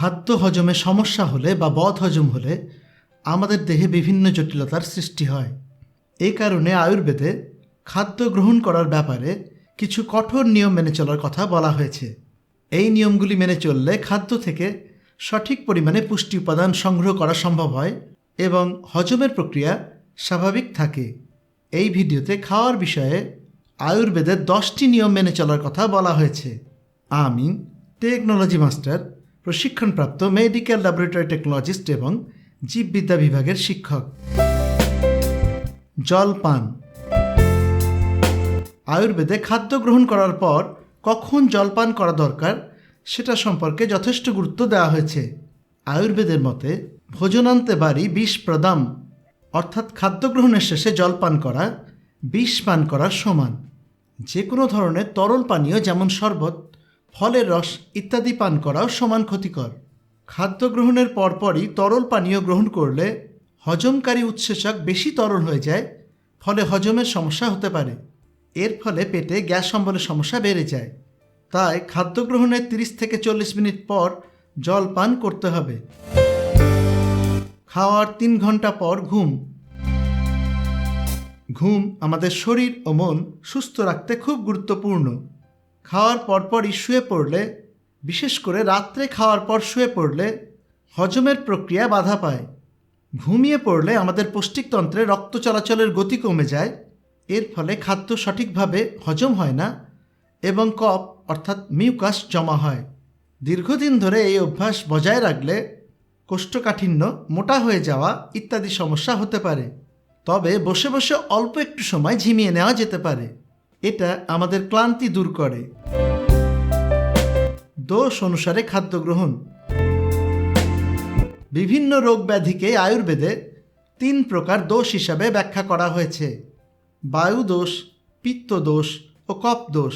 খাদ্য হজমে সমস্যা হলে বা বদ হজম হলে আমাদের দেহে বিভিন্ন জটিলতার সৃষ্টি হয়। এই কারণে আয়ুর্বেদে খাদ্য গ্রহণ করার ব্যাপারে কিছু কঠোর নিয়ম মেনে চলার কথা বলা হয়েছে। এই নিয়মগুলি মেনে চললে খাদ্য থেকে সঠিক পরিমাণে পুষ্টি উপাদান সংগ্রহ করা সম্ভব হয় এবং হজমের প্রক্রিয়া স্বাভাবিক থাকে। এই ভিডিওতে খাওয়ার বিষয়ে আয়ুর্বেদের দশটি নিয়ম মেনে চলার কথা বলা হয়েছে। আমি টেকনোলজি মাস্টার। প্রশিক্ষণপ্রাপ্ত মেডিকেল ল্যাবরেটরি টেকনোলজিস্ট এবং জীববিদ্যা বিভাগের শিক্ষক। জল পান আয়ুর্বেদে খাদ্য গ্রহণ করার পর কখন জলপান করা দরকার সেটা সম্পর্কে যথেষ্ট গুরুত্ব দেওয়া হয়েছে। আয়ুর্বেদের মতে ভোজনান্তে বাড়ি বিষ প্রদাম, অর্থাৎ খাদ্য গ্রহণের শেষে জলপান করা, বিষ পান করার সমান। যে কোনো ধরনের তরল পানীয় যেমন শরবত ফলের রস ইত্যাদি পান করাও সমান ক্ষতিকর। খাদ্য গ্রহণের পরপরই তরল পানীয় গ্রহণ করলে হজমকারী উৎসেচক বেশি তরল হয়ে যায়, ফলে হজমের সমস্যা হতে পারে। এর ফলে পেটে গ্যাস অম্বলের সমস্যা বেড়ে যায়। তাই খাদ্য গ্রহণের তিরিশ থেকে চল্লিশ মিনিট পর জল পান করতে হবে। খাওয়ার তিন ঘণ্টা পর ঘুম। ঘুম আমাদের শরীর ও মন সুস্থ রাখতে খুব গুরুত্বপূর্ণ। খাওয়ার পরপরই শুয়ে পড়লে, বিশেষ করে রাত্রে খাওয়ার পর শুয়ে পড়লে হজমের প্রক্রিয়া বাধা পায়। ঘুমিয়ে পড়লে আমাদের পৌষ্টিকতন্ত্রে রক্ত চলাচলের গতি কমে যায়। এর ফলে খাদ্য সঠিকভাবে হজম হয় না এবং কফ, অর্থাৎ মিউকাস, জমা হয়। দীর্ঘদিন ধরে এই অভ্যাস বজায় রাখলে কোষ্ঠকাঠিন্য, মোটা হয়ে যাওয়া ইত্যাদি সমস্যা হতে পারে। তবে বসে বসে অল্প একটু সময় ঝিমিয়ে নেওয়া যেতে পারে। এটা আমাদের ক্লান্তি দূর করে। দোষ অনুসারে খাদ্য গ্রহণ। বিভিন্ন রোগ ব্যাধিকে আয়ুর্বেদে তিন প্রকার দোষ হিসাবে ব্যাখ্যা করা হয়েছে। বায়ু দোষ, পিত্ত দোষ ও কপ দোষ।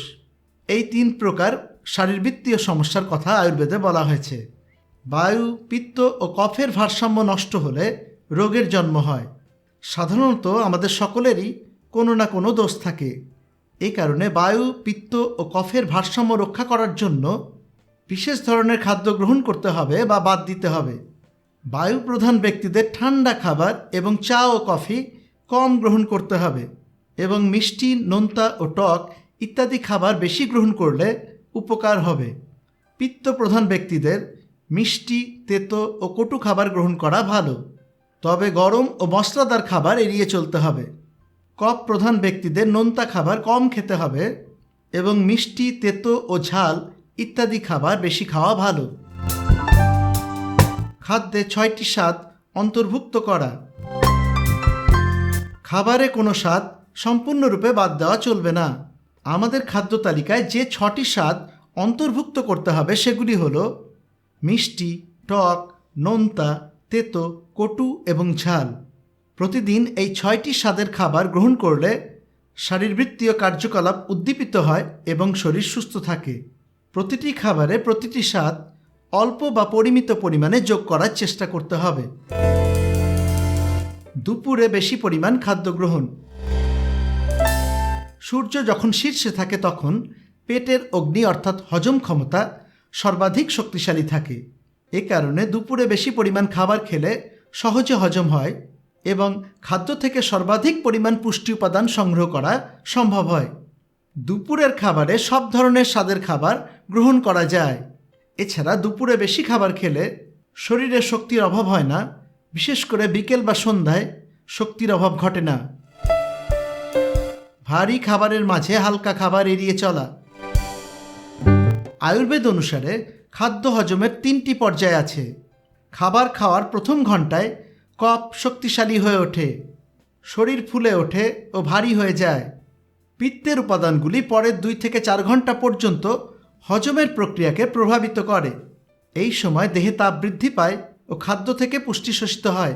এই তিন প্রকার শারীরবৃত্তীয় সমস্যার কথা আয়ুর্বেদে বলা হয়েছে। বায়ু, পিত্ত ও কফের ভারসাম্য নষ্ট হলে রোগের জন্ম হয়। সাধারণত আমাদের সকলেরই কোনো না কোনো দোষ থাকে। এই কারণে বায়ু, পিত্ত ও কফের ভারসাম্য রক্ষা করার জন্য বিশেষ ধরনের খাদ্য গ্রহণ করতে হবে বা বাদ দিতে হবে। বায়ু প্রধান ব্যক্তিদের ঠান্ডা খাবার এবং চা ও কফি কম গ্রহণ করতে হবে এবং মিষ্টি, নোনতা ও টক ইত্যাদি খাবার বেশি গ্রহণ করলে উপকার হবে। পিত্ত প্রধান ব্যক্তিদের মিষ্টি, তেতো ও কটু খাবার গ্রহণ করা ভালো। তবে গরম ও মশলাদার খাবার এড়িয়ে চলতে হবে। কফ প্রধান ব্যক্তিদের নোনতা খাবার কম খেতে হবে এবং মিষ্টি, তেতো ও ঝাল ইত্যাদি খাবার বেশি খাওয়া ভালো। খাদ্যে ছয়টি স্বাদ অন্তর্ভুক্ত করা। খাবারে কোনো স্বাদ সম্পূর্ণরূপে বাদ দেওয়া চলবে না। আমাদের খাদ্য তালিকায় যে ছটি স্বাদ অন্তর্ভুক্ত করতে হবে সেগুলি হলো মিষ্টি, টক, নোনতা, তেতো, কটু এবং ঝাল। প্রতিদিন এই ছয়টি স্বাদের খাবার গ্রহণ করলে শারীরবৃত্তীয় কার্যকলাপ উদ্দীপিত হয় এবং শরীর সুস্থ থাকে। প্রতিটি খাবারে প্রতিটি স্বাদ অল্প বা পরিমিত পরিমাণে যোগ করার চেষ্টা করতে হবে। দুপুরে বেশি পরিমাণ খাদ্য গ্রহণ। সূর্য যখন শীর্ষে থাকে তখন পেটের অগ্নি অর্থাৎ হজম ক্ষমতা সর্বাধিক শক্তিশালী থাকে। এ কারণে দুপুরে বেশি পরিমাণ খাবার খেলে সহজে হজম হয় এবং খাদ্য থেকে সর্বাধিক পরিমাণ পুষ্টি উপাদান সংগ্রহ করা সম্ভব হয়। দুপুরের খাবারে সব ধরনের স্বাদের খাবার গ্রহণ করা যায়। এছাড়া দুপুরে বেশি খাবার খেলে শরীরে শক্তির অভাব হয় না, বিশেষ করে বিকেল বা সন্ধ্যায় শক্তির অভাব ঘটে না। ভারী খাবারের মাঝে হালকা খাবার এড়িয়ে চলা। আয়ুর্বেদ অনুসারে খাদ্য হজমের তিনটি পর্যায় আছে। খাবার খাওয়ার প্রথম ঘন্টায় কপ শক্তিশালী হয়ে ওঠে, শরীর ফুলে ওঠে ও ভারী হয়ে যায়। পিত্তের উপাদানগুলি পরের দুই থেকে চার ঘণ্টা পর্যন্ত হজমের প্রক্রিয়াকে প্রভাবিত করে। এই সময় দেহে তাপ বৃদ্ধি পায় ও খাদ্য থেকে পুষ্টি শোষিত হয়।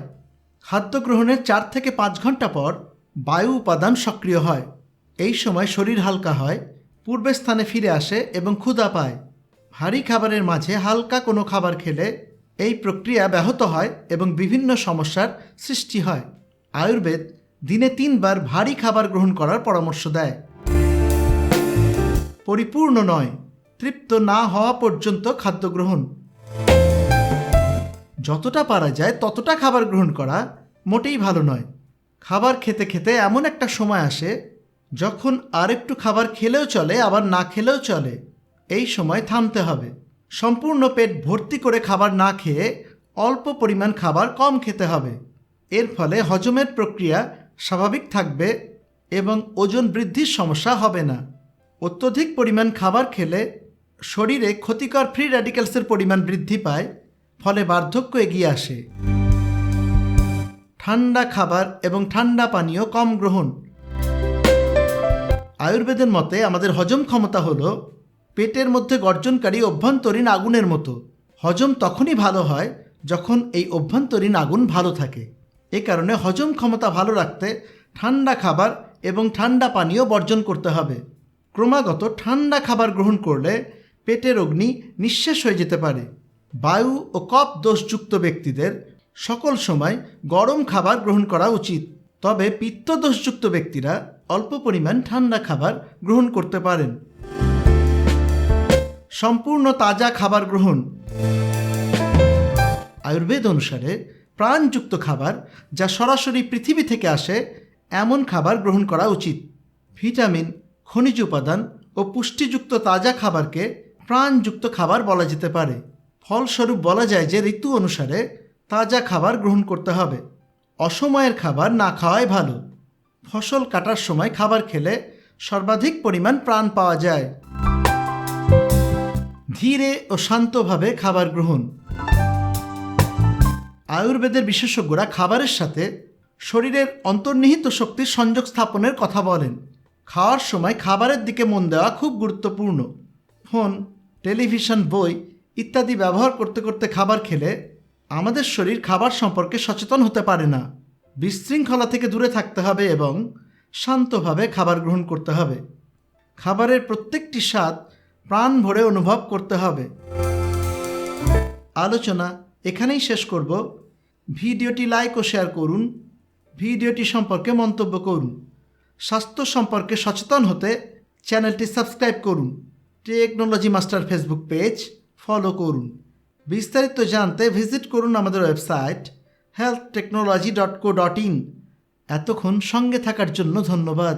খাদ্য গ্রহণের চার থেকে পাঁচ ঘণ্টা পর বায়ু উপাদান সক্রিয় হয়। এই সময় শরীর হালকা হয় পূর্বের স্থানে ফিরে আসে এবং ক্ষুধা পায়। ভারী খাবারের মাঝে হালকা কোনো খাবার খেলে এই প্রক্রিয়া ব্যাহত হয় এবং বিভিন্ন সমস্যার সৃষ্টি হয়। আয়ুর্বেদ দিনে তিনবার ভারী খাবার গ্রহণ করার পরামর্শ দেয়। পরিপূর্ণ নয়, তৃপ্ত না হওয়া পর্যন্ত খাদ্য গ্রহণ। যতটা পারা যায় ততটা খাবার গ্রহণ করা মোটেই ভালো নয়। খাবার খেতে খেতে এমন একটা সময় আসে যখন আর একটু খাবার খেলেও চলে, আবার না খেলেও চলে। এই সময় থামতে হবে। সম্পূর্ণ পেট ভর্তি করে খাবার না খেয়ে অল্প পরিমাণ খাবার কম খেতে হবে। এর ফলে হজমের প্রক্রিয়া স্বাভাবিক থাকবে এবং ওজন বৃদ্ধির সমস্যা হবে না। অত্যধিক পরিমাণ খাবার খেলে শরীরে ক্ষতিকর ফ্রি র্যাডিক্যালসের পরিমাণ বৃদ্ধি পায়, ফলে বার্ধক্য এগিয়ে আসে। ঠান্ডা খাবার এবং ঠান্ডা পানীয় কম গ্রহণ। আয়ুর্বেদের মতে আমাদের হজম ক্ষমতা হলো পেটের মধ্যে গর্জনকারী অভ্যন্তরীণ আগুনের মতো। হজম তখনই ভালো হয় যখন এই অভ্যন্তরীণ আগুন ভালো থাকে। এ কারণে হজম ক্ষমতা ভালো রাখতে ঠান্ডা খাবার এবং ঠান্ডা পানীয় বর্জন করতে হবে। ক্রমাগত ঠান্ডা খাবার গ্রহণ করলে পেটের অগ্নি নিঃশেষ হয়ে যেতে পারে। বায়ু ও কপ দোষযুক্ত ব্যক্তিদের সকল সময় গরম খাবার গ্রহণ করা উচিত। তবে পিত্ত দোষযুক্ত ব্যক্তিরা অল্প পরিমাণ ঠান্ডা খাবার গ্রহণ করতে পারেন। সম্পূর্ণ তাজা খাবার গ্রহণ। আয়ুর্বেদ অনুসারে প্রাণযুক্ত খাবার যা সরাসরি পৃথিবী থেকে আসে, এমন খাবার গ্রহণ করা উচিত। ভিটামিন, খনিজ উপাদান ও পুষ্টিযুক্ত তাজা খাবারকে প্রাণযুক্ত খাবার বলা যেতে পারে। ফলস্বরূপ বলা যায় যে ঋতু অনুসারে তাজা খাবার গ্রহণ করতে হবে। অসময়ের খাবার না খাওয়াই ভালো। ফসল কাটার সময় খাবার খেলে সর্বাধিক পরিমাণ প্রাণ পাওয়া যায়। ধীরে ও শান্তভাবে খাবার গ্রহণ। আয়ুর্বেদের বিশেষজ্ঞরা খাবারের সাথে শরীরের অন্তর্নিহিত শক্তির সংযোগ স্থাপনের কথা বলেন। খাওয়ার সময় খাবারের দিকে মন দেওয়া খুব গুরুত্বপূর্ণ। ফোন, টেলিভিশন, বই ইত্যাদি ব্যবহার করতে করতে খাবার খেলে আমাদের শরীর খাবার সম্পর্কে সচেতন হতে পারে না। বিশৃঙ্খলা থেকে দূরে থাকতে হবে এবং শান্তভাবে খাবার গ্রহণ করতে হবে। খাবারের প্রত্যেকটি স্বাদ প্রাণ ভরে অনুভব করতে হবে। আলোচনা এখানেই শেষ করব। ভিডিওটি লাইক ও শেয়ার করুন। ভিডিওটি সম্পর্কে মন্তব্য করুন। স্বাস্থ্য সম্পর্কে সচেতন হতে চ্যানেলটি সাবস্ক্রাইব করুন। Technology master Facebook page follow করুন। বিস্তারিত জানতে ভিজিট করুন আমাদের website health technology dot co dot in এতক্ষণ সঙ্গে থাকার জন্য ধন্যবাদ।